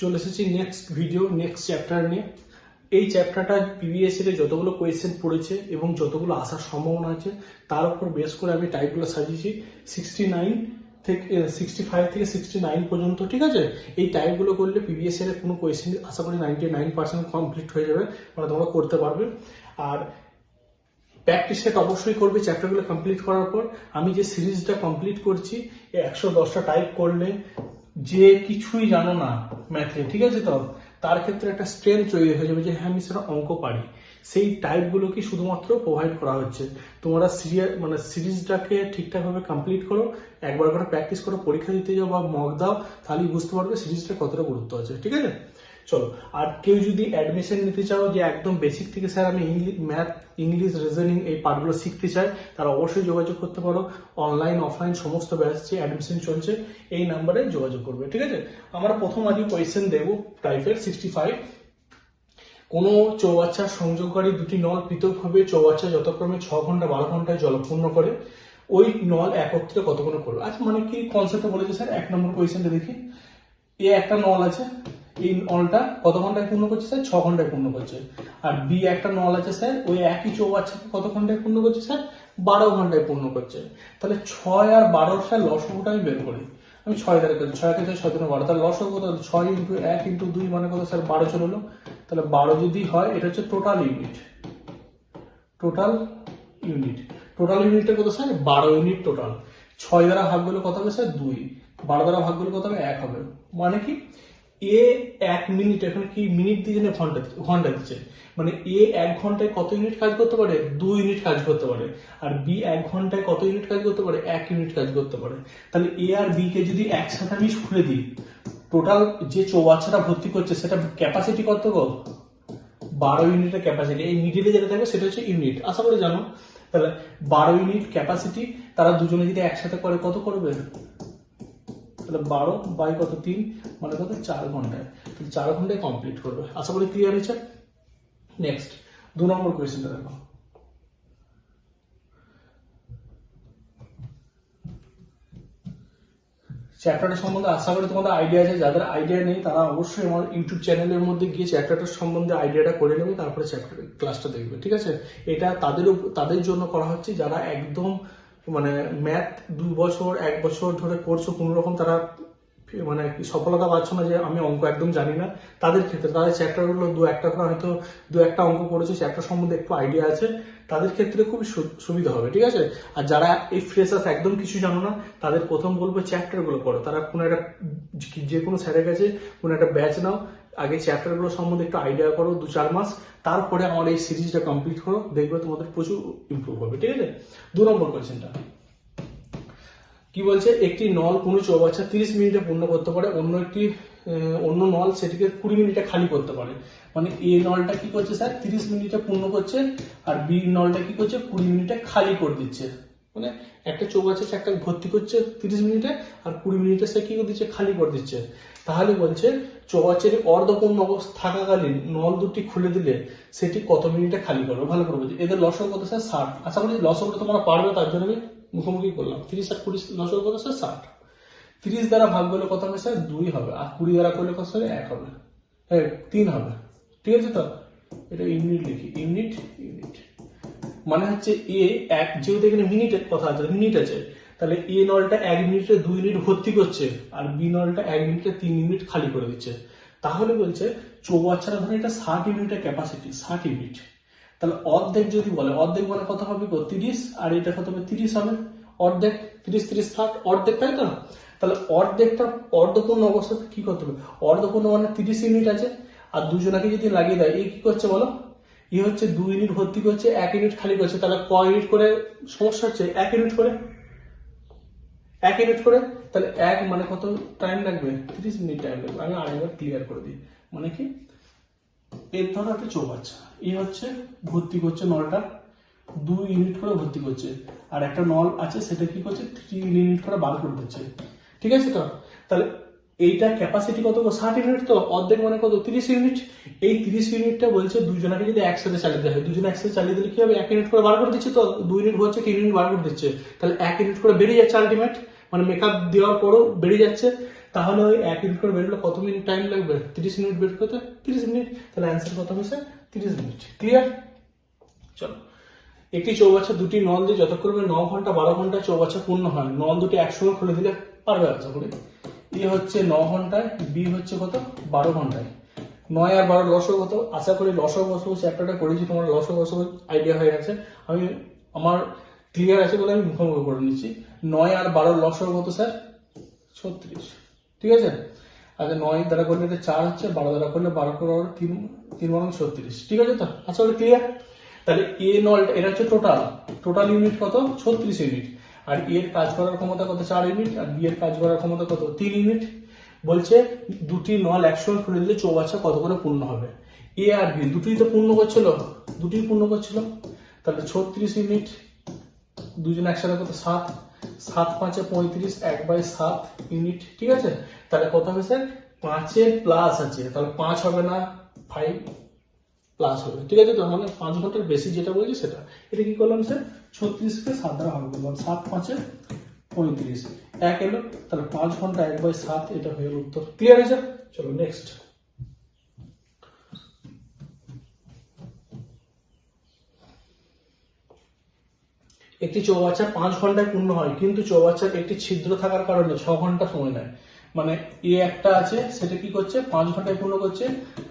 চলে এসেছি next video next chapter নিয়ে। এই চ্যাপ্টারটা তে যতগুলো কোয়েশ্চেন পড়েছে এবং যতগুলো আসার সম্ভাবনা আছে, তার উপর বেস করে আমি টাইপগুলো সাজিয়েছি। সিক্সটি নাইন থেকে সিক্সটি ফাইভ থেকে সিক্সটি নাইন পর্যন্ত, ঠিক আছে? এই টাইপগুলো করলে এর কোনো কোয়েশ্চেন আশা করি নাইনটি নাইন পার্সেন্ট কমপ্লিট হয়ে যাবে মানে তোমরা করতে পারবে। আর প্র্যাকটিস সেট অবশ্যই করবে চ্যাপ্টারগুলো কমপ্লিট করার পর। আমি যে সিরিজটা কমপ্লিট করছি একশো দশটা টাইপ করলে যে কিছুই জানো না ম্যাথে ঠিক আছে তো? তার ক্ষেত্রে একটা স্ট্রেংথ তৈরি হয়ে যাবে যে হ্যাঁ আমি সেটা অঙ্ক পারি। সেই টাইপগুলোকে শুধুমাত্র প্রোভাইড করা হচ্ছে। তোমরা সিরিয়াল মানে সিরিজটাকে ঠিকঠাকভাবে কমপ্লিট করো, একবার করে প্র্যাকটিস করো, পরীক্ষা দিতে যাও বা মগ দাও, তাহলেই বুঝতে পারবে সিরিজটা কতটা গুরুত্ব আছে, ঠিক আছে? চলো, আর কেউ যদি অ্যাডমিশন নিতে চাও যে একদম বেসিক থেকে স্যার আমি ইংলিশ ম্যাথ ইংলিশ রিজনিং এই পার্টগুলো শিখতে চাই, তারা অবশ্যই যোগাযোগ করতে পারো। অনলাইন অফলাইন সমস্ত ব্যাচ যে অ্যাডমিশন চলছে। এই নাম্বারে যোগাযোগ করবে, ঠিক আছে? আমরা প্রথম আজকে কোয়েশ্চেন দেবো টাইপের সিক্সটি ফাইভ কোনো চৌবাচ্চার সংযোগকারী দুটি নল পৃথকভাবে চৌবাচ্চা যথাক্রমে ছ ঘণ্টা, বারো ঘন্টায় জলপূর্ণ করে। ওই নল একত্রে কতক্ষণ করবে? আচ্ছা মানে কি কনসেপ্টে বলেছে স্যার এক নম্বর কোয়েশ্চেনটা দেখি। এ একটা নল আছে এই নলটা কত ঘন্টায় পূর্ণ করছে স্যার? ছ ঘন্টায় পূর্ণ করছে। আর বি একটা নল আছে স্যার, ওই একই চৌবাচ্চাকে কত ঘন্টায় পূর্ণ করছে স্যার? বারো ঘন্টায় পূর্ণ করছে। তাহলে ছয় আর বারোর স্যার লসগুটা আমি বের করি। আমি ছয় তারিখ ছয় থেকে ছয় দিনে বারো। তাহলে লসক কত ছয় ইন্টু এক ইন্টু দুই মানে কত স্যার? বারো চলে এলো। তাহলে বারো যদি হয়, এটা হচ্ছে total unit. Total unit. Total ইউনিটটা কত স্যার? বারো ইউনিট টোটাল। ছয় দ্বারা ভাগ করলে কত হবে স্যার? দুই। বারো দ্বারা ভাগ করলে কত হবে? এক হবে। মানে কি? এ এক মিনিট এখানে কি মিনিট দিয়ে না ঘণ্টা ঘণ্টা দিচ্ছে। মানে এ এক ঘন্টায় কত ইউনিট কাজ করতে পারে? দুই ইউনিট কাজ করতে পারে। আর বি এক ঘন্টায় কত ইউনিট কাজ করতে পারে? এক ইউনিট কাজ করতে পারে। তাহলে এ আর বি কে যদি একসাথে আমি খুলে দিই টোটাল যে চৌবাচ্চাটা ভর্তি করছে, সেটা ক্যাপাসিটি কত গো? বারো ইউনিটের ক্যাপাসিটি এই মিডিলে যেটা থাকবে সেটা হচ্ছে ইউনিট আশা করি জানো? তাহলে বারো ইউনিট ক্যাপাসিটি তারা দুজনে যদি একসাথে করে, কত করবে? তাহলে বারো বাই কত তিন? মানে কত? চার ঘন্টায়। তাহলে চার ঘন্টায় কমপ্লিট করবে। আশা করি ক্লিয়ার হয়েছে? নেক্সট দু নম্বর কোয়েশ্চেনটা দেখো। চ্যাপ্টারটা সম্বন্ধে আশা করি তোমাদের আইডিয়া আছে। যাদের আইডিয়া নেই, তারা অবশ্যই আমার ইউটিউব চ্যানেলের মধ্যে গিয়ে চ্যাপ্টারটার সম্বন্ধে আইডিয়াটা করে নেবে। তারপরে চ্যাপ্টার ক্লাসটা দেখবে। ঠিক আছে? এটা তাদের তাদের জন্য করা হচ্ছে। যারা একদম মানে ম্যাথ দু বছর, এক বছর ধরে করছ কোনো রকম তারা মানে সফলতা পাচ্ছ না যে আমি অঙ্ক একদম জানি না তাদের ক্ষেত্রে। তাদের চ্যাপ্টারগুলো দু একটা করে হয়তো দু একটা অঙ্ক করেছে চ্যাপ্টার সম্বন্ধে একটু আইডিয়া আছে। তাদের ক্ষেত্রে খুবই সুবিধা হবে, ঠিক আছে? আর যারা এই ফ্রেশার্স একদম কিছু জানো না, তাদের প্রথম বলব চ্যাপ্টারগুলো পড়ো। তারা কোনো একটা, যে কোনো স্যারের কাছে কোনো একটা ব্যাচ নাও আগে চ্যাপ্টারগুলো সম্বন্ধে একটু আইডিয়া করো, দু চার মাস, তারপরে আমার এই সিরিজটা কমপ্লিট করো, দেখবে তোমাদের প্রচুর ইমপ্রুভ হবে, ঠিক আছে? দু নম্বর কোয়েশ্চেনটা কি বলছে? একটি নল কোনো চৌবাচ্চা তিরিশ মিনিটে পূর্ণ করতে পারে, অন্য একটি অন্য নল সেটিকে কুড়ি মিনিটে খালি করতে পারে। মানে এ নলটা কি করছে স্যার তিরিশ মিনিটে পূর্ণ করছে, আর বি নলটা কি করছে? কুড়ি মিনিটে খালি করে দিচ্ছে। মানে একটা চৌবাচ্চা একটা ভর্তি করছে তিরিশ মিনিটে, আর কুড়ি মিনিটে সে কি করে দিচ্ছে? খালি করে দিচ্ছে। তাহলে বলছে, চৌবাচ্চার অর্ধপূর্ণ থাকাকালীন নল দুটি খুলে দিলে সেটি কত মিনিটে খালি করবে? ভালো করে বলছে এদের লসর কত স্যার? ষাট। আশা করি লসকটা তোমরা পারবে, তার জন্য আমি মুখোমুখি করলাম। তিরিশ আর কুড়ি লসক কত স্যার? ষাট। তিরিশ দ্বারা ভাগ করলে কত হবে স্যার? দুই হবে। আর কুড়ি দ্বারা করলে কত হবে? এক হবে। হ্যাঁ তিন হবে। ঠিক আছে তো? এটা ইউনিট লিখি। Unit unit. মানে হচ্ছে এ এক, যেহেতু এখানে মিনিটের কথা আছে, মিনিট আছে। তাহলে এ নলটা এক মিনিটে দুই ইউনিট ভর্তি করছে, আর বি নলটা এক মিনিটে তিন ইউনিট খালি করে দিচ্ছে। তাহলে বলছে চৌবাচ্চারা ধরে এটা ষাট ইউনিটের ক্যাপাসিটি ষাট ইউনিট তাহলে অর্ধেক যদি বলে, অর্ধেক বলে কত হবে? তিরিশ। আর এটা কত হবে? তিরিশ হবে। অর্ধেক, তিরিশ তিরিশ, ষাট, অর্ধেক, তাই তো? তাহলে অর্ধেকটা অর্ধপূর্ণ অবস্থাতে কি করতে হবে? অর্ধপূর্ণ মানে তিরিশ ইউনিট আছে। আর দুজনাকে যদি লাগিয়ে দেয়, এ কি করছে বলো? ই হচ্ছে দুই ইউনিট ভর্তি করছে, এক ইউনিট খালি করছে। তাহলে ক ইউনিট করে সমস্যা হচ্ছে? এক ইউনিট করে। এক ইউনিট করে, তাহলে এক মানে কত টাইম লাগবে? তিরিশ মিনিট টাইম লাগবে। আমি আরেকবার ক্লিয়ার করে দিই। মানে কি? এর ধরো একটা আছে এই হচ্ছে ভর্তি করছে নলটা। দুই ইউনিট করে ভর্তি করছে। আর একটা নল আছে, সেটা কি করছে? থ্রি ইউনিট করে বার করে দিচ্ছে। ঠিক আছে তো? তাহলে এইটা ক্যাপাসিটি কত? ষাট ইউনিট তো, অর্ধেক মানে কত? তিরিশ ইউনিট এই তিরিশ ইউনিটটা বলছে দুজনাকে যদি একসাথে চালিয়ে দেওয়া হয়, দুজনে একসাথে চালিয়ে দিলে কি হবে? এক ইউনিট করে বার করে দিচ্ছে তো? দুই ইউনিট হচ্ছে, তিন ইউনিট বার করে দিচ্ছে। তাহলে এক ইউনিট করে বেরিয়ে যাচ্ছে আলটিমেট মানে মেকআপ দেওয়ার পরও বেরিয়ে যাচ্ছে। তাহলে ওই এক ইউনিট করে বেরোলে কত মিনিট টাইম লাগবে? তিরিশ মিনিট বের করতে? তিরিশ মিনিট তাহলে অ্যান্সার কত স্যার তিরিশ মিনিট ক্লিয়ার চলো। একটি চৌবাচ্চা দুটি নল দিয়ে যতক্ষণ ন ঘণ্টা বারো ঘণ্টা চৌবাচ্চা পূর্ণ হয়, নল দুটি একসঙ্গে খুলে দিলে পারবে করি? এ হচ্ছে ন ঘন্টায় বি হচ্ছে কত? বারো ঘন্টায়। নয় আর বারো লসও কত? আশা করি লসও বসবো চ্যাপ্টারটা করেছি, তোমার লসও বসবো আইডিয়া হয়ে গেছে। আমি আমার ক্লিয়ার আছে বলে আমি মুখোমুখি করে নিচ্ছি। নয় আর বারো লসও কত, স্যার? ছত্রিশ। ঠিক আছে? আচ্ছা নয় দ্বারা করলে এটা চার হচ্ছে, বারো দ্বারা করলে বারো করে তিন তিন বারো ছত্রিশ। ঠিক আছে তো? আচ্ছা ওটা ক্লিয়ার তাহলে এ নল এটা হচ্ছে টোটাল টোটাল ইউনিট কত? ছত্রিশ ইউনিট আর এর কাজ করার ক্ষমতা কত? চার ইউনিট, আর বি এর কাজ করার ক্ষমতা কত? তিন ইউনিট। বলছে দুটি নল একসঙ্গে খুলে দিলে চৌবাচ্চা কত করে পূর্ণ হবে? এ আর বি, দুটোই তো পূর্ণ করছিল? দুটোই পূর্ণ করছিল। তাহলে ছত্রিশ ইউনিট, দুজন একসাথে কত? সাত। সাত পাঁচে পঁয়ত্রিশ, এক বাই সাত ইউনিট, ঠিক আছে? তাহলে কত হবে স্যার? পাঁচের প্লাস আছে। তাহলে পাঁচ হবে না, ফাইভ প্লাস হবে। ঠিক আছে? তো মানে পাঁচ ঘণ্টার বেশি যেটা বলছি সেটা। এটা কি করলাম স্যার? ছত্রিশকে সাত দ্বারা ভাগ করলাম, সাত পাঁচে পঁয়ত্রিশ। এক এলো, তাহলে পাঁচ ঘণ্টা এক বাই সাত, এটা হয়ে গেল উত্তর। ক্লিয়ার হয়েছে? চলো নেক্সট একটি চৌবাচ্চা পাঁচ ঘন্টায় পূর্ণ হয়, কিন্তু চৌবাচ্চার একটি ছিদ্র থাকার কারণে ছ ঘণ্টা সময় নেয়। মানে এ একটা আছে, সেটা কি করছে? পাঁচ ঘন্টায় পূর্ণ করছে,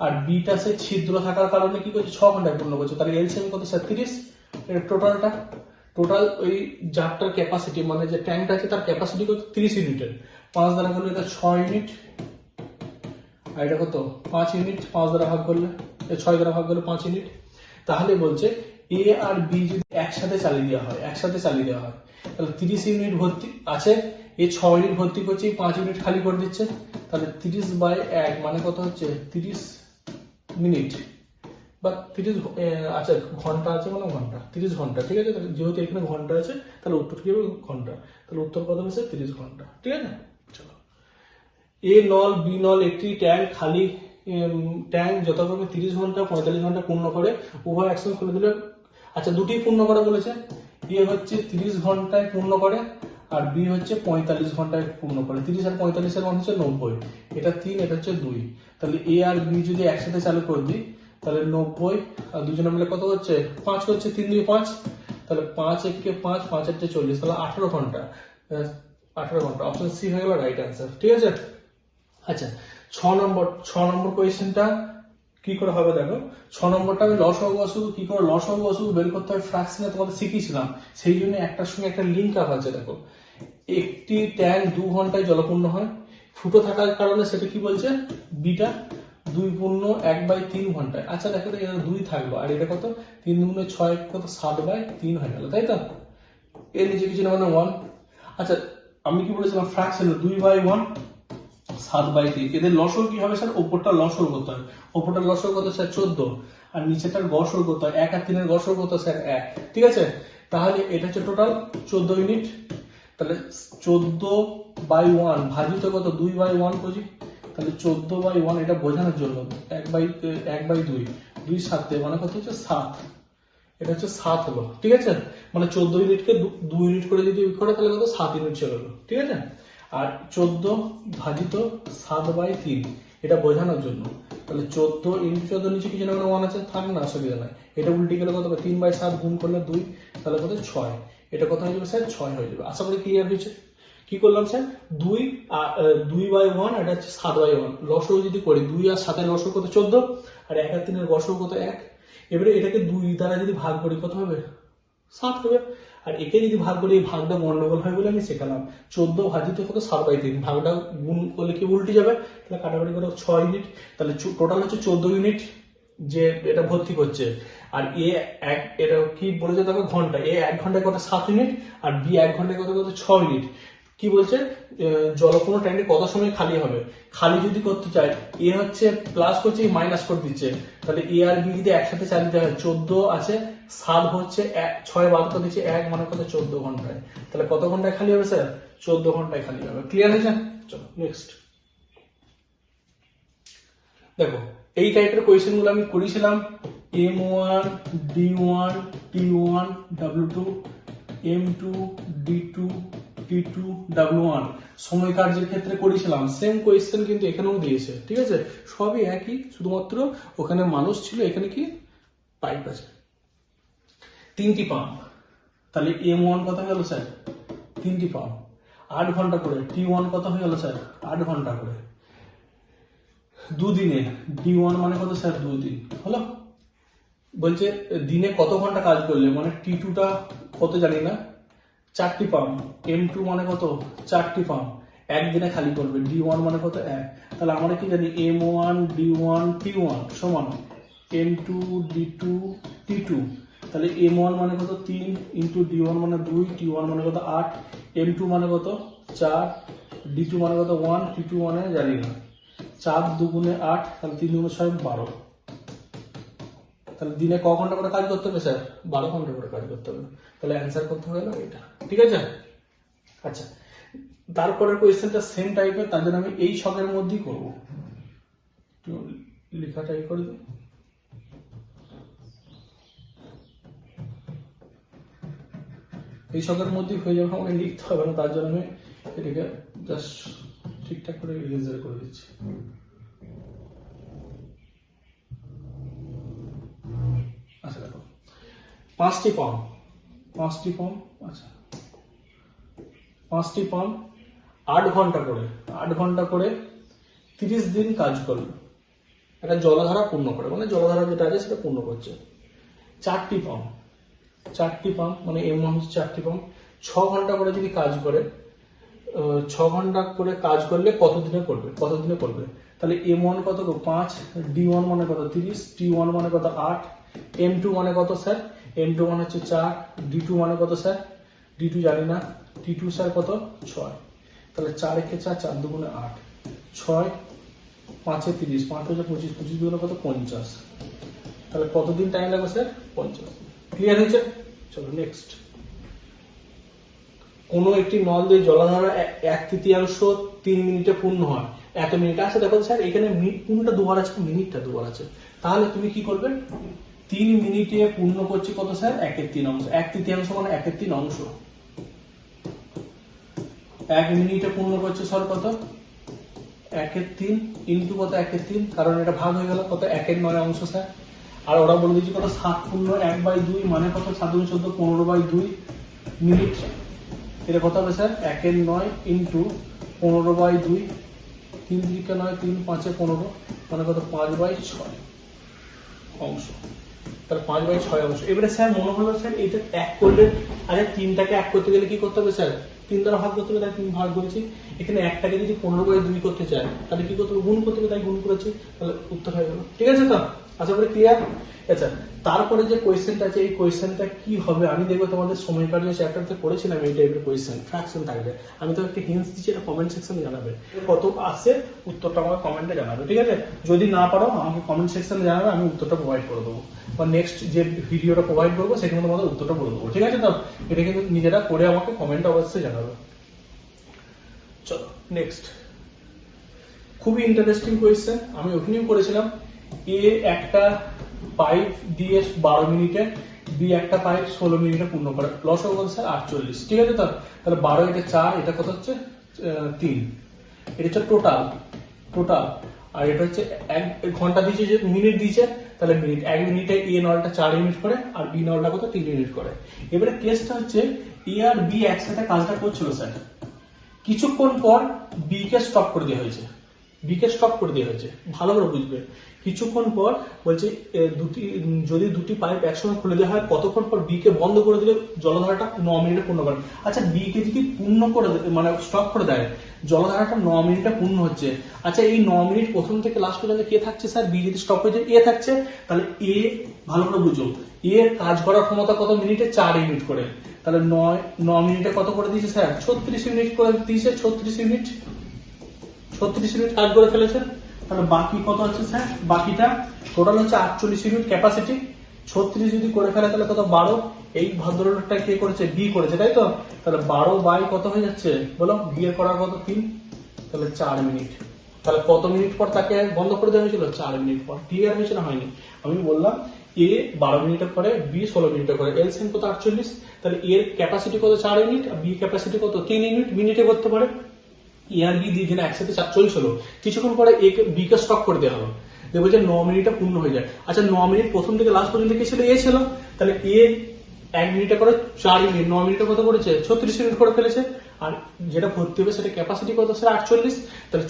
আর বিটা সে ছিদ্র থাকার কারণে কি করছে? ছ ঘন্টায় পূর্ণ করছে। তাহলে এলসিএম কত? স্যার তিরিশ টোটালটা টোটাল ওই জারটার ক্যাপাসিটি মানে যে ট্যাঙ্কটা আছে তার ক্যাপাসিটি কত? তিরিশ ইউনিটের পাঁচ দ্বারা করলে এটা ছয় ইউনিট আর এটা কত? পাঁচ ইউনিট পাঁচ দ্বারা ভাগ করলে ছয় দ্বারা ভাগ করলে পাঁচ ইউনিট তাহলে বলছে এ আর বি যদি একসাথে চালিয়ে দেওয়া হয়, একসাথে চালিয়ে দেওয়া হয়, তাহলে তিরিশ ইউনিট ভর্তি আছে, এ ছ ইউনিট ভর্তি করছে পাঁচ ইউনিট খালি করে দিচ্ছে। তাহলে তিরিশ বাই এক মানে কত হচ্ছে? তিরিশ মিনিট বা তিরিশ আচ্ছা ঘণ্টা আছে মানে ঘণ্টা। তিরিশ ঘণ্টা, ঠিক আছে? যেহেতু এখানে ঘণ্টা আছে, তাহলে উত্তর কি হবে? ঘণ্টা। তাহলে উত্তর কত হচ্ছে তিরিশ ঘণ্টা, ঠিক আছে? চলো। এ নল বি নল একটি ট্যাঙ্ক খালি ট্যাঙ্ক যথাক্রমে তিরিশ ঘণ্টা, পঁয়তাল্লিশ ঘণ্টা পূর্ণ করে, উভয় একসঙ্গে খুলে দিলে আচ্ছা দুটি পূর্ণ করে বলেছে। এ হচ্ছে তিরিশ ঘন্টায় পূর্ণ করে, আর বি হচ্ছে পঁয়তাল্লিশ ঘন্টায় পূর্ণ করে। তিরিশ আর পঁয়তাল্লিশের মান হচ্ছে নব্বই। এটা তিন, এটা হচ্ছে দুই। তাহলে এ আর বি যদি একসাথে চালু করে দিই তাহলে নব্বই, আর দুজনে মিলে কত হচ্ছে? পাঁচ হচ্ছে তিন দুই পাঁচ। তাহলে পাঁচ এককে পাঁচ পাঁচ একটা চল্লিশ, তাহলে আঠারো ঘণ্টা। আঠারো ঘণ্টা। অপশন সি হয়ে গেল রাইট অ্যান্সার ঠিক আছে? আচ্ছা ছ নম্বর ছ নম্বর কোয়েশ্চেনটা কি করে হবে দেখো? ছ নম্বরটা আমি লস হবু অসুখ, কি করে লস হবু অসুখ, বের করতে হয় ফ্রাকশনে তোমাদের শিখিয়েছিলাম। সেই জন্য একটার সঙ্গে একটা লিঙ্ক আপ আছে দেখো। একটি ট্যাঙ্ক দু ঘন্টায় জলপূর্ণ হয়। ফুটো থাকার কারণে সেটা কি বলছে? বিটা দুই পূর্ণ এক বাই তিন ঘন্টায়। আচ্ছা দেখো তো এটা দুই থাকল, আর এটা কত? তিন দুগুণে ছয় কত? সাত বাই তিন হয়ে গেল, তাই তো? এর নিচে কিছু না মানে ওয়ান আচ্ছা আমি কি বলেছিলাম? ফ্রাকশন দুই বাই ওয়ান সাত বাই তিন। এদের লসর কি হবে স্যার? ওপরটা লসর করতে হয় ওপরটা লসর কত স্যার? চোদ্দ। আর নিচেটার গসর করতে হয় এক আর তিনের গসর কত স্যার, এক। ঠিক আছে? তাহলে এটা হচ্ছে টোটাল চোদ্দ ইউনিট তাহলে চোদ্দ বাই ওয়ান ভাজিত কত? দুই বাই ওয়ান বুঝি তাহলে চোদ্দ বাই ওয়ান এটা বোঝানোর জন্য এক বাই এক বাই দুই দুই সাত সাতে মানে কত হচ্ছে সাত। এটা হচ্ছে সাত হলো, ঠিক আছে? মানে চোদ্দ ইউনিটকে দু- দু ইউনিট করে যদি করে, তাহলে কত? সাত ইউনিট চলে গেলো, ঠিক আছে? আর চোদ্দ ভাজিত সাত বাই তিন, এটা বোঝানোর জন্য। তাহলে চোদ্দ ইন্টু চোদ্দ, নিচে কিছু না কোনো ওয়ান আছে, থাক না, অসুবিধা নাই। এটা উল্টে গেলে কত? তিন বাই সাত গুণ করলে দুই, তাহলে কত? ছয়। এটা কত হয়ে যাবে, স্যার? ছয় হয়ে যাবে। আশা করি ক্লিয়ার হয়েছে। কি করলাম স্যার? দুই দুই বাই ওয়ান এটা হচ্ছে সাত বাই ওয়ান লসও যদি করি, দুই আর সাতের লসও কত? চোদ্দ। আর এক আর তিনের গসও কত? এক। এবারে এটাকে দুই দ্বারা যদি ভাগ করি, কত হবে? সাত হবে। আর একে যদি ভাগ করি, এই ভাগটা গন্ডগোল হয় বলে আমি শেখালাম। চোদ্দ ভাজিত কত? সাত বাই তিন। ভাগটা গুণ করলে কি উল্টে যাবে? তাহলে কাটাকাটি করে ছয় ইউনিট তাহলে টোটাল হচ্ছে চোদ্দ ইউনিট যে এটা ভর্তি করছে। আর এ এক, এটা কি বলেছে দেখো? ঘণ্টা। এ এক ঘন্টায় কত? সাত ইউনিট আর বি এক ঘন্টায় কত? কত? ছ ইউনিট কি বলছে জলপূর্ণ ট্যাঙ্কে কত সময় খালি হবে? খালি যদি করতে চাই এ হচ্ছে প্লাস করছে মাইনাস করে দিচ্ছে। তাহলে এ আর বি যদি একসাথে চালিয়ে হয়, চোদ্দ আছে সাত হচ্ছে এক, ছয় বাদ করে দিচ্ছে এক মানে কত? চোদ্দ ঘন্টায়। তাহলে কত ঘন্টায় খালি হবে স্যার চোদ্দ ঘন্টায় খালি হবে। ক্লিয়ার হয়েছে? চলো নেক্সট দেখো, এই টাইপের কোয়েশ্চেনগুলো আমি করেছিলাম M one D one T one W two M two D two T two one সময় কার্যের ক্ষেত্রে করেছিলাম। সেম কোয়েশ্চেন কিন্তু এখানেও দিয়েছে। ঠিক আছে? সবই একই, শুধুমাত্র ওখানে মানুষ ছিল, এখানে কি? পাইপ আছে। তিনটি পাম্প তাহলে এম ওয়ান হয়ে গেল স্যার তিনটি পাম্প আট ঘণ্টা করে। টি ওয়ান কত হয়ে গেল স্যার আট ঘণ্টা করে। দুদিনে। ডি ওয়ান মানে কত স্যার দুদিন। হলো? বলছে, দিনে কত ঘণ্টা কাজ করলে? মানে টি টুটা কত জানি না। চারটি পাম্প এম টু মানে কত? চারটি পাম্প একদিনে খালি করবে ডি ওয়ান মানে কত? এক। তাহলে আমরা কি জানি? M one D one T one সমান। M two D two T two তাহলে এম ওয়ান মানে কত? তিন ইন্টু ডি ওয়ান মানে দুই টি ওয়ান মানে কত? আট। এম টু মানে কত? চার। ডি টু মানে কত? ওয়ান টি টু মানে জানি না। চার দুগুণে আট, তাহলে তিন দুগুণে ছয়, বারো। তাহলে দিনে ক ঘণ্টা করে কাজ করতে হবে, স্যার? বারো ঘণ্টা করে কাজ করতে হবে তাহলে অ্যান্সার করতে না এটা। ঠিক আছে? আচ্ছা। তারপরের কোয়েশ্চেনটা সেম টাইপের তার জন্য আমি এই ছকের মধ্যেই করব। লেখাটা এই করে দিই। এই ছকের মধ্যেই হয়ে যাবে আমাকে লিখতে হবে না তার জন্য আমি এটাকে জাস্ট ঠিকঠাক করে ইরেজার করে দিচ্ছি আচ্ছা দেখো পাঁচটি পাম্প পাঁচটি পাম্প আচ্ছা। পাঁচটি পাম্প আট ঘণ্টা করে। আট ঘণ্টা করে তিরিশ দিন কাজ করবে একটা জলধারা পূর্ণ করে। মানে জলধারা যেটা আছে সেটা পূর্ণ করছে। চারটি পাম্প চারটি পাম্প মানে এম হচ্ছে চারটি পাম্প ছ ঘণ্টা করে যদি কাজ করে ছ ঘণ্টা করে কাজ করলে কত দিনে করবে? কত দিনে করবে? তাহলে এম ওয়ান কত? পাঁচ, ডি ওয়ান মানে কত? তিরিশ, টি ওয়ান মানে কত আট, এম টু মানে কত স্যার? এম টু মানে হচ্ছে চার ডি টু মানে কত স্যার? ডি টু জানি না টি টু স্যার কত? ছয়। তাহলে চার একে চার চার দুগুণে আট। ছয়, পাঁচে তিরিশ, পাঁচ হচ্ছে পঁচিশ পঁচিশ দুগুণে কত? পঞ্চাশ। তাহলে কতদিন টাইম লাগবে স্যার? পঞ্চাশ। ক্লিয়ার হয়েছে? চলো নেক্সট কোনো একটি নল দিয়ে জলাধারা এক তৃতীয়াংশ তিন মিনিটে পূর্ণ হয়। এত মিনিট আছে, দেখো স্যার, এখানে মিনিট পূর্ণটা দুবার আছে, মিনিটটা দুবার আছে। তাহলে তুমি কি করবে? তিন মিনিটে পূর্ণ করছি কত স্যার? একের তিন অংশ। এক তৃতীয়াংশ মানে একের তিন অংশ। এক মিনিটে পূর্ণ করছে স্যার কত? একের তিন ইন্টু কত একের তিন কারণ এটা ভাগ হয়ে গেল কত? একের নয় অংশ স্যার। আর ওরা বলে দিয়েছে কত? সাত পূর্ণ এক বাই দুই মানে কত? সাত দুই চোদ্দ পনেরো বাই দুই মিনিট। এটা কত হবে স্যার? একের নয় ইন্টু পনেরো বাই দুই। তিন দিকে নয়, তিন পাঁচে পনেরো মানে কত? পাঁচ বাই ছয় অংশ। তাহলে পাঁচ বাই ছয় অংশ। এবারে স্যার, মনে হলো স্যার এটা এক করলে আরে তিনটাকে এক করতে গেলে কি করতে হবে স্যার? তিন দ্বারা ভাগ করতে হবে তাই তিন ভাগ করেছি। এখানে একটাকে যদি পনেরো বাই দুই করতে চায়, তাহলে কি করতে হবে? গুণ করতে হবে তাই গুণ করেছি। তাহলে উত্তর হয়ে গেল। ঠিক আছে তো? আশা করি ক্লিয়ার আচ্ছা তারপরে যে কোয়েশ্চেনটা আছে, এই কোয়েশ্চেনটা কি হবে? আমি দেখব তোমাদের সময় কার্য চ্যাপ্টারতে পড়েছিলাম এই টাইপের কোয়েশ্চেন ফ্র্যাকশন থাকবে। আমি তো একটা হিন্টস দিচ্ছি, এটা কমেন্ট সেকশনে জানাবে। কত আসে উত্তরটা আমাকে কমেন্টে জানাবে, ঠিক আছে? যদি না পারো, আমাকে কমেন্ট সেকশনে জানাবে, আমি উত্তরটা প্রোভাইড করে দেবো। বা নেক্সট যে ভিডিওটা প্রোভাইড করব সেখানে তোমাদের উত্তরটা বলে দেবো, ঠিক আছে তো? এটা কিন্তু নিজেরা করে আমাকে কমেন্টে অবশ্যই জানাবে। চলো নেক্সট খুবই ইন্টারেস্টিং কোয়েশ্চেন আমি ওখানেও করেছিলাম। এ একটা পাইপ দিয়ে বারো মিনিটে বি একটা পাইপ ষোলো মিনিটে পূর্ণ করে। লস হবে কত স্যার আটচল্লিশ। ঠিক আছে তো? তাহলে বারো এটা চার, এটা কত হচ্ছে? তিন। এটা হচ্ছে টোটাল টোটাল আর এটা হচ্ছে এক ঘণ্টা দিয়েছে যে মিনিট দিয়েছে, তাহলে মিনিট এক মিনিটে এ নলটা চার মিনিট করে, আর বি নলটা কত? তিন মিনিট করে। এবারে কেসটা হচ্ছে এ আর বি একসাথে কাজটা করছিল স্যার কিছুক্ষণ পর বি কে স্টপ করে দেওয়া হয়েছে। বি কে স্টপ করে দেওয়া হয়েছে। ভালো করে বুঝবে। কিছুক্ষণ পর বলছে দুটি, যদি দুটি পাইপ একসঙ্গে খুলে দেওয়া হয়, কতক্ষণ পর বি কে বন্ধ করে দিলে জলধারাটা ন মিনিটে পূর্ণ করে? আচ্ছা বি কে যদি পূর্ণ করে মানে স্টপ করে দেয়, জলধারাটা ন মিনিটে পূর্ণ হচ্ছে। আচ্ছা এই ন মিনিট প্রথম থেকে লাস্ট পর্যন্ত কে থাকছে স্যার? বি যদি স্টপ হয়ে যায় এ থাকছে। তাহলে এ ভালো করে বুঝো। এ কাজ করার ক্ষমতা কত মিনিটে? চার ইউনিট করে। তাহলে নয়, ন মিনিটে কত করে দিয়েছে স্যার? ছত্রিশ ইউনিট করে দিয়েছে, ছত্রিশ ইউনিট। ছত্রিশ ইউনিট কাজ করে ফেলেছেন। তাহলে বাকি কত হচ্ছে স্যার? বাকিটা? টোটাল হচ্ছে আটচল্লিশ ইউনিট ক্যাপাসিটি ছত্রিশ যদি করে ফেলে, তাহলে কত? বারো। এই ভদ্রলোকটা কে করেছে? বি করেছে, তাই তো? তাহলে বারো বাই কত হয়ে যাচ্ছে? বলো বি এর করার কত? তিন। তাহলে চার মিনিট তাহলে কত মিনিট পর তাকে বন্ধ করে দেওয়া হয়েছিল? চার মিনিট পর। ক্লিয়ার হয়েছে না হয়নি? আমি বললাম এ বারো মিনিটে করে বি ষোলো মিনিটে করে এলসিএম কত? আটচল্লিশ। তাহলে এর ক্যাপাসিটি কত? চার ইউনিট আর বি ক্যাপাসিটি কত? তিন ইউনিট মিনিটে করতে পারে। এ আর বি দুইজনে একসাথে চলছিল, কিছুক্ষণ পরে এ বি কে স্টপ করে দেওয়া হলো। দেখব যে ন মিনিটে পূর্ণ হয়ে যায়। আচ্ছা ন মিনিট প্রথম থেকে লাস্ট পর্যন্ত কি ছিল? এ ছিল। তাহলে এ এক মিনিটে করে চার মিনিট, ন মিনিটে কত করেছে? ছত্রিশ মিনিট করে ফেলেছে। আর যেটা ভর্তি হবে সেটা ক্যাপাসিটি কত? সেটা আটচল্লিশ। তাহলে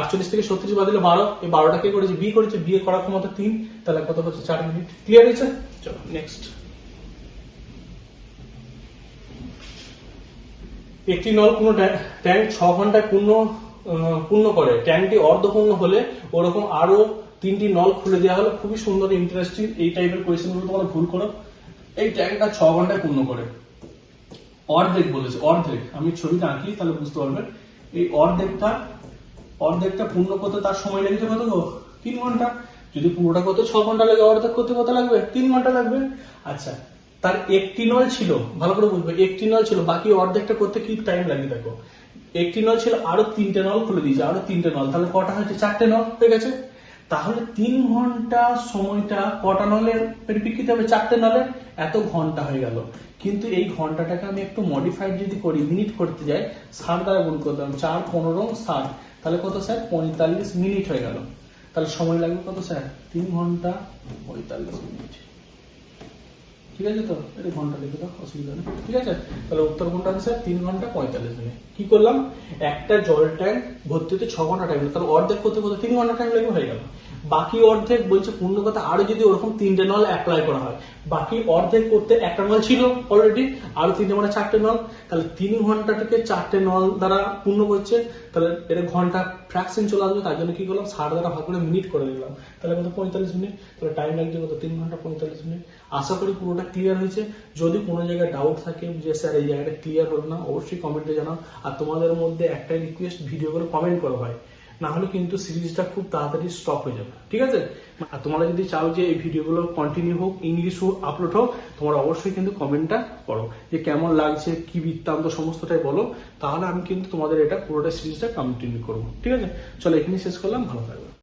আটচল্লিশ থেকে ছত্রিশ বাদ দিলে বারো। এই বারোটা কে করেছে? বি করেছে। বি এর করার ক্ষমতা তিন। তাহলে কত হচ্ছে? চার মিনিট। ক্লিয়ার হয়েছে? চলো নেক্সট একটি নল কোনো ট্যাঙ্ক- ছ ঘন্টায় পূর্ণ পূর্ণ করে। ট্যাঙ্কটি অর্ধপূর্ণ হলে ওরকম আরও তিনটি নল খুলে দেওয়া হলো। খুবই সুন্দর ইন্টারেস্টিং এই টাইপের কোয়েশ্চেনগুলো তোমরা ভুল করো। এই ট্যাঙ্কটা ছ ঘন্টায় পূর্ণ করে। অর্ধেক বলেছে, অর্ধেক। আমি ছবিটা আঁকি, তাহলে বুঝতে পারবে। এই অর্ধেকটা অর্ধেকটা পূর্ণ করতে তার সময় লেগেছে কত গো তিন ঘণ্টা। যদি পুরোটা করতে ছ ঘণ্টা লাগে, অর্ধেক করতে কত লাগবে? তিন ঘণ্টা লাগবে। আচ্ছা তার একটি নল ছিল, ভালো করে বুঝবে একটি নল ছিল, বাকি অর্ধেকটা করতে কি টাইম লাগে দেখো। একটি নল ছিল, আরও তিনটে নল খুলে দিয়েছে, আরও তিনটে নল, তাহলে কটা হয়েছে? চারটে নল হয়ে গেছে তাহলে তিন ঘণ্টা সময়টা, কটা নলের পরিপ্রেক্ষিতে হবে? চারটে নলের এত ঘণ্টা হয়ে গেল। কিন্তু এই ঘন্টাটাকে আমি একটু মডিফাইড যদি করি মিনিট করতে যাই ষাট দ্বারা গুণ করতাম চার, পনেরো, ষাট। তাহলে কত স্যার? পঁয়তাল্লিশ মিনিট হয়ে গেল। তাহলে সময় লাগবে কত স্যার? তিন ঘণ্টা পঁয়তাল্লিশ মিনিট। ঠিক আছে তো? এটা ঘণ্টা লিখে দাও, অসুবিধা নেই। ঠিক আছে? তাহলে উত্তর কোনটা স্যার তিন ঘণ্টা পঁয়তাল্লিশ মিনিট। কি করলাম? একটা জল ট্যাঙ্ক ভর্তি হতে ছ ঘণ্টা টাইম তাহলে অর্ধেক করতে করতে তিন ঘণ্টা টাইম লেগে হয়ে গেল। বাকি অর্ধেক বলছে পূর্ণ কথা আরও যদি ওরকম তিনটে নল অ্যাপ্লাই করা হয়। বাকি অর্ধেক করতে একটা নল ছিল অলরেডি আরও তিনটে মানে চারটে নল তাহলে তিন ঘন্টাটাকে চারটে নল দ্বারা পূর্ণ করছে। তাহলে এটা ঘণ্টা ফ্র্যাকশন চলে আসবে। তার জন্য কি করলাম? ষাট দ্বারা ভাগ করে মিনিট করে দিলাম তাহলে কত? পঁয়তাল্লিশ মিনিট। তাহলে টাইম লাগছে কত? তিন ঘণ্টা পঁয়তাল্লিশ মিনিট। আশা করি পুরোটা ক্লিয়ার হয়েছে। যদি কোনো জায়গায় ডাউট থাকে যে, স্যার, এই জায়গাটা ক্লিয়ার হলো না, অবশ্যই কমেন্টে জানাও। আর তোমাদের মধ্যে একটাই রিকোয়েস্ট ভিডিওগুলো কমেন্ট করো হয়। না হলে কিন্তু সিরিজটা খুব তাড়াতাড়ি স্টপ হয়ে যাবে। ঠিক আছে? আর তোমরা যদি চাও যে এই ভিডিওগুলো কন্টিনিউ হোক ইংলিশ হোক আপলোড হোক, তোমরা অবশ্যই কিন্তু কমেন্টটা করো। যে কেমন লাগছে, কি বৃত্তান্ত, সমস্তটাই বলো। তাহলে আমি কিন্তু তোমাদের এটা পুরোটা সিরিজটা কন্টিনিউ করব। ঠিক আছে? চলো এখানে শেষ করলাম। ভালো থাকবে